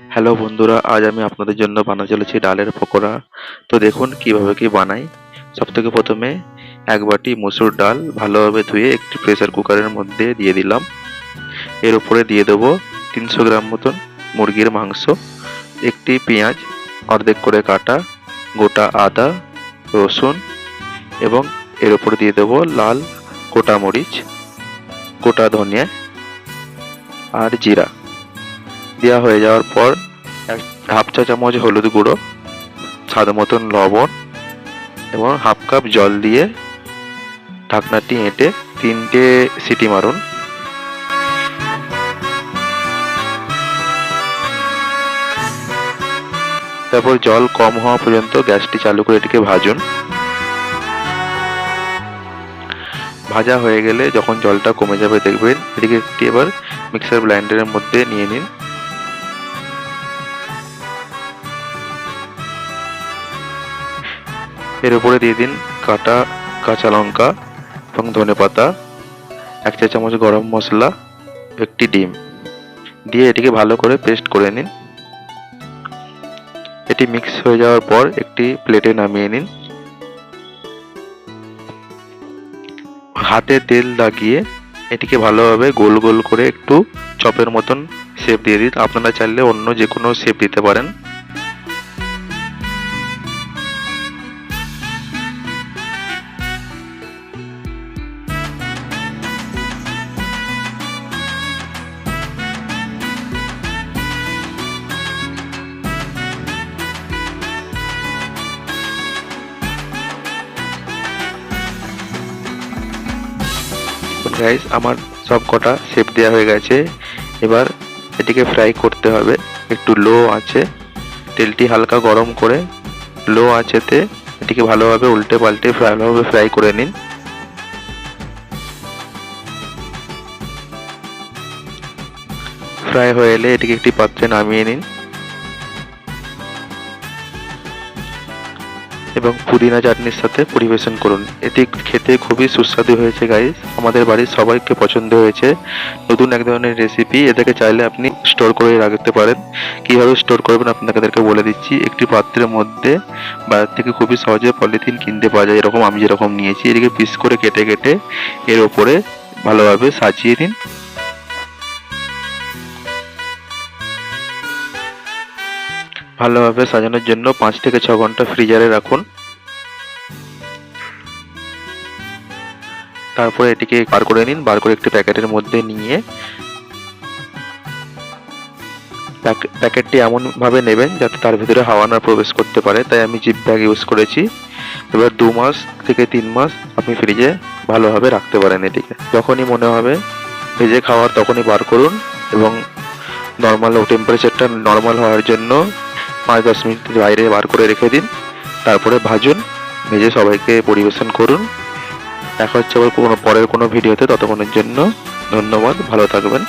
Hello বন্ধুরা, আজ আমি আপনাদের জন্য বানাতে চলেছি ডালের পকোড়া। তো দেখুন কীভাবে কি বানাই। সব থেকে প্রথমে এক বাটি মসুর ডাল ভালোভাবে ধুয়ে একটি প্রেসার কুকারের মধ্যে দিয়ে দিলাম। এর উপরে দিয়ে দেবো তিনশো গ্রাম মতন মুরগির মাংস, একটি পেঁয়াজ, অর্ধেক করে কাটা, গোটা আদা, রসুন এবং এর উপরে দিয়ে দেবো লাল গোটা মরিচ, গোটা ধনিয়া আর জিরা। দেওয়া হয়ে যাওয়ার পর এক হাফ চা চামচ হলুদ গুঁড়ো, স্বাদ মতন লবণ এবং হাফ কাপ জল দিয়ে ঢাকনাটি এঁটে তিনটে সিটি মারুন। তারপর জল কম হওয়া পর্যন্ত গ্যাসটি চালু করে এটিকে ভাজুন। ভাজা হয়ে গেলে যখন জলটা কমে যাবে দেখবেন এটিকে একটি এবার মিক্সার ব্লাইন্ডারের মধ্যে নিয়ে নিন। এর উপরে দিয়ে দিন কাটা, কাঁচা লঙ্কা এবং ধনে পাতা, এক চা চামচ গরম মশলা, একটি ডিম। দিয়ে এটিকে ভালো করে পেস্ট করে নিন। এটি মিক্স হয়ে যাওয়ার পর একটি প্লেটে নামিয়ে নিন। হাতে তেল লাগিয়ে এটিকে ভালোভাবে গোল গোল করে একটু চপের মতন শেপ দিয়ে দিন। আপনারা চাইলে অন্য যে কোনো শেপ দিতে পারেন। গাইস আমার সব কটা শেপ দেওয়া হয়ে গেছে। এবার এটিকে ফ্রাই করতে হবে। একটু লো আছে। তেলটি হালকা গরম করে লো আঁচেতে এটিকে ভালোভাবে উল্টে পাল্টে ভালোভাবে ফ্রাই করে নিন। ফ্রাই হয়ে এলে এটিকে একটি পাত্রে নামিয়ে নিন। এবং পুদিনা চাটনির সাথে পরিবেশন করুন। এটি খেতে খুবই সুস্বাদু হয়েছে গাইস আমাদের বাড়ির সবাইকে পছন্দ হয়েছে। নতুন এক ধরনের রেসিপি এটাকে চাইলে আপনি স্টোর করে রাখতে পারেন। কীভাবে স্টোর করবেন আপনাদেরকে বলে দিচ্ছি। একটি পাত্রের মধ্যে বাজার থেকে খুবই সহজে পলিথিন কিনতে পাওয়া যায়, এরকম আমি যেরকম নিয়েছি। এটিকে পিস করে কেটে কেটে এর ওপরে ভালোভাবে সাজিয়ে দিন ভালোভাবে সাজানোর জন্য পাঁচ থেকে ছ ঘণ্টা ফ্রিজারে রাখুন। তারপরে এটিকে বার করে নিন, বার করে একটি প্যাকেটের মধ্যে নিয়ে। প্যাক- প্যাকেটটি এমনভাবে নেবেন যাতে তার ভিতরে হাওয়া না প্রবেশ করতে পারে, তাই আমি জিপ ব্যাগ ইউজ করেছি। এবার দু মাস থেকে তিন মাস আপনি ফ্রিজে ভালোভাবে রাখতে পারেন এটিকে। যখনই মনে হবে ভেজে খাওয়ার, তখনই বার করুন এবং নর্মাল টেম্পারেচারটা নর্মাল হওয়ার জন্য পাঁচ দশ মিনিট বাইরে বার করে রেখে দিন, তারপরে ভাজুন, ভেজে সবাইকে পরিবেশন করুন। দেখা হচ্ছে আবার কোনো পরের কোনো ভিডিওতে, ততক্ষণের জন্য ধন্যবাদ, ভালো থাকবেন।